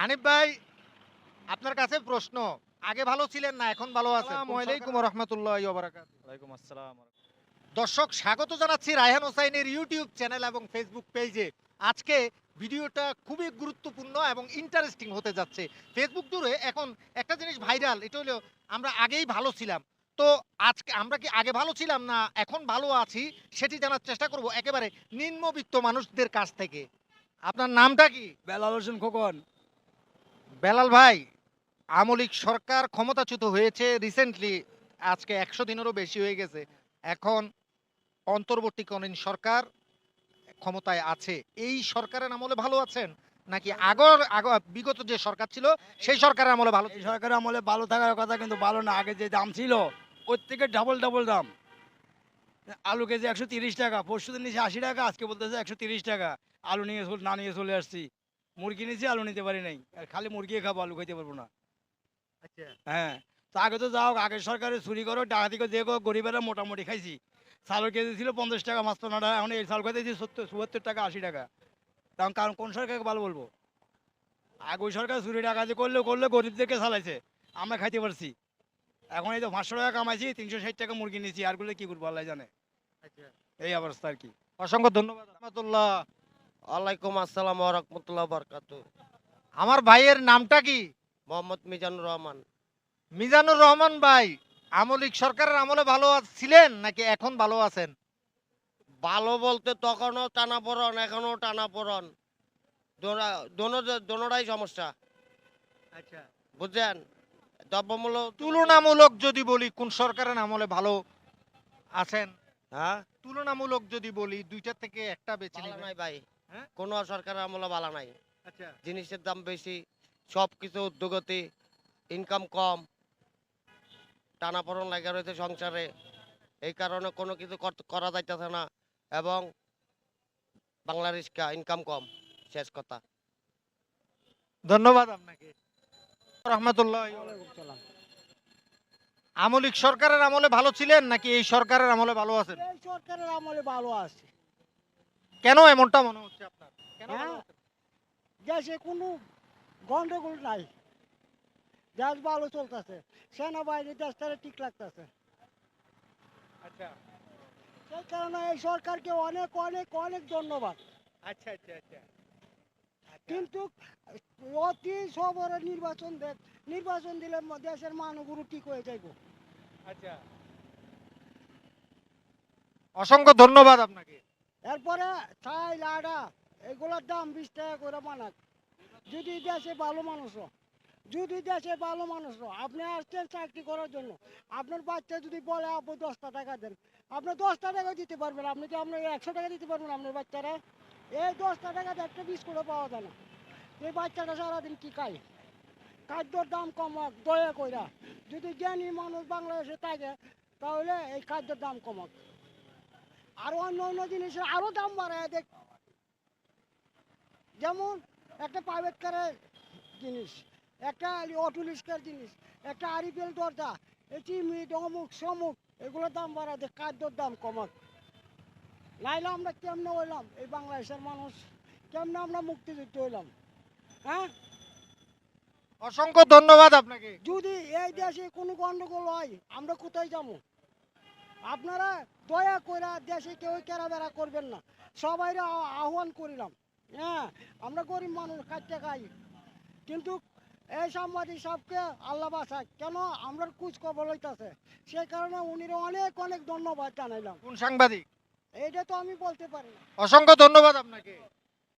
হানিফ ভাই আপনার কাছে প্রশ্ন। আগে ভালো ছিলেন না এখন ভালো আছেন। আলাইকুম রহমতুল্লাহ ওয়ালাইকুম আসসালাম। দর্শক স্বাগত জানাচ্ছি রায়হান হোসাইনের ইউটিউব চ্যানেল এবং ফেসবুক পেজে। আজকে ভিডিওটা খুবই গুরুত্বপূর্ণ এবং ইন্টারেস্টিং হতে যাচ্ছে। ফেসবুক জুড়ে এখন একটা জিনিস ভাইরাল এটা হলো আমরা আগেই ভালো ছিলাম। তো আজকে আমরা কি আগে ভালো ছিলাম না এখন ভালো আছি সেটি জানার চেষ্টা করব একেবারে নিম্নবিত্ত মানুষদের কাছ থেকে। আপনার নামটা কি? বেলাল হোসেন খোকন। বেলাল ভাই, আমলিক সরকার ক্ষমতাচ্যুত হয়েছে রিসেন্টলি আজকে একশো দিনেরও বেশি হয়ে গেছে। এখন অন্তর্বর্তীকালীন সরকার ক্ষমতায় আছে। এই সরকারের আমলে ভালো আছেন? নাকি আগর আগ বিগত যে সরকার ছিল, সেই সরকারের আমলে ভালো সরকারের আমলে ভালো থাকার কথা কিন্তু ভালো না। আগে যে দাম ছিল, ওর থেকে ডাবল ডাবল দাম। আলু কেজি একশো টাকা পরশু দিন নিচে আশি টাকা, আজকে বলতেছে একশো টাকা। আলু নিয়ে না নিয়ে চলে আসছি। মুরগি নিয়েছি আলু নিতে পারি নাই। আর খালি মুরগি খাব আলু খাইতে পারব না। হ্যাঁ তো আগে তো যাও আগের সরকারে চুরি করো ডাকাতি করে দিয়ে গরিবেরা মোটামুটি খাইছি। চালের কেজি ছিল পঞ্চাশ টাকা মাছ টাকা এখন এই চাল খাইতেছি সত্তর চুয়াত্তর টাকা আশি টাকা। তখন কারণ কোন সরকারকে ভালো বলব? আগে ওই সরকার চুরি ডাকাতি করলে করলে গরিবদেরকে চালাইছে আমরা খাইতে পারছি। এখন এই তো পাঁচশো টাকা কামাইছি তিনশো ষাট টাকা মুরগি নিয়েছি আরগুলো কি করব আল্লাহ জানে। এই অবস্থা আর কি। অসংখ্য ধন্যবাদ রহমতুল্লাহ। ওয়ালাইকুম আসসালাম রহমতুল্লাহ বরকাত আমার ভাইয়ের নামটা কি? মোহাম্মদ মিজানুর রহমান। মিজানুর রহমান ভাই আমলিক সরকারের আমলে ভালো ছিলেন নাকি এখন ভালো আছেন? ভালো বলতে তখনও টানাপোড়ন এখনও টানাপোড়ন। দোনোটাই সমস্যা। আচ্ছা। বুঝছেন? দ্রব্যমূল্য তুলনামূলক যদি বলি কোন সরকারের আমলে ভালো আছেন? হ্যাঁ? তুলনামূলক যদি বলি দুইটা থেকে একটা বেছে নাই ভাই? কোনো সরকারের আমলে ভালো নাই। আচ্ছা। জিনিসের দাম বেশি সব কিছু উদ্যোগতি ইনকাম কম টানাপোড়ন লাগা রয়েছে সংসারে। এই কারণে কোনো কিছু করা যাইতেছে না এবং বাংলা রিক্সা ইনকাম কম শেষ কথা। ধন্যবাদ আপনাকে। রহমতুল্লাহ। আমলিক সরকারের আমলে ভালো ছিলেন নাকি এই সরকারের আমলে ভালো আছেন? এই সরকারের আমলে ভালো আছে। কেন এমনটা মনে হচ্ছে আপনার? কেন হ্যাঁ। দেশে কোনো গন্ডগোল নাই। দেশ ভালো চলতেছে। সেনাবাহিনী দেশটারে ঠিক লাগতেছে। আচ্ছা। সেই কারণে এই সরকারকে অনেক অনেক অনেক ধন্যবাদ। আচ্ছা আচ্ছা আচ্ছা। কিন্তু অতি সবরে নির্বাচন দেখ নির্বাচন দিলে ম- দেশের মানুষগুলো ঠিক হয়ে যাইব। আচ্ছা। অসংখ্য ধন্যবাদ আপনাকে। এরপরে ছাই লাডা, এগুলোর দাম বিশ টাকা করে মানাক যদি দেশে ভালো মানুষ যদি দেশে ভালো মানুষ আপনি আসছেন চাকরি করার জন্য, আপনার বাচ্চা যদি বলে আপনি দশটা টাকা দেন। আপনি দশটা টাকা দিতে পারবেন, আপনি কি আপনার একশো টাকা দিতে পারবেন আপনার বাচ্চারা। এই দশটা টাকাতে একটা বিস্কুটও পাওয়া যায় না। এই বাচ্চাটা সারাদিন কি খায়? খাদ্যর দাম কমাক দয়া কইরা। যদি জ্ঞানী মানুষ বাংলাদেশে থাকে, তাহলে এই খাদ্যের দাম কমাক আর অন্য অন্য জিনিসের আরও দাম বাড়ায় দেখ। যেমন একটা প্রাইভেট কারের জিনিস একটা অটো রিক্সার জিনিস একটা আরিফেল দরজা এই চিমিট অমুক সমুক এগুলোর দাম বাড়ায় দেখ খাদ্যর দাম কমাক নাইলে আমরা কেমনে হইলাম? এই বাংলাদেশের মানুষ কেমনে আমরা মুক্তিযুদ্ধ হইলাম? হ্যাঁ? অসংখ্য ধন্যবাদ আপনাকে। যদি এই দেশে কোনো গন্ডগোল হয় আমরা কোথায় যাব? আপনারা দয়া করে দেশে কেউ কেরাবেরা করবেন না। সবাই আহ্বান করিলাম। হ্যাঁ আমরা গরিব মানুষ খাইতে খাই। কিন্তু এই সাংবাদিক সবকে আল্লাহ বাসায় কেন আমরা কুচ খবর হইতাছে সেই কারণে উনির অনেক অনেক ধন্যবাদ জানাইলাম। কোন সাংবাদিক? এইটা তো আমি বলতে পারি না। অসংখ্য ধন্যবাদ আপনাকে।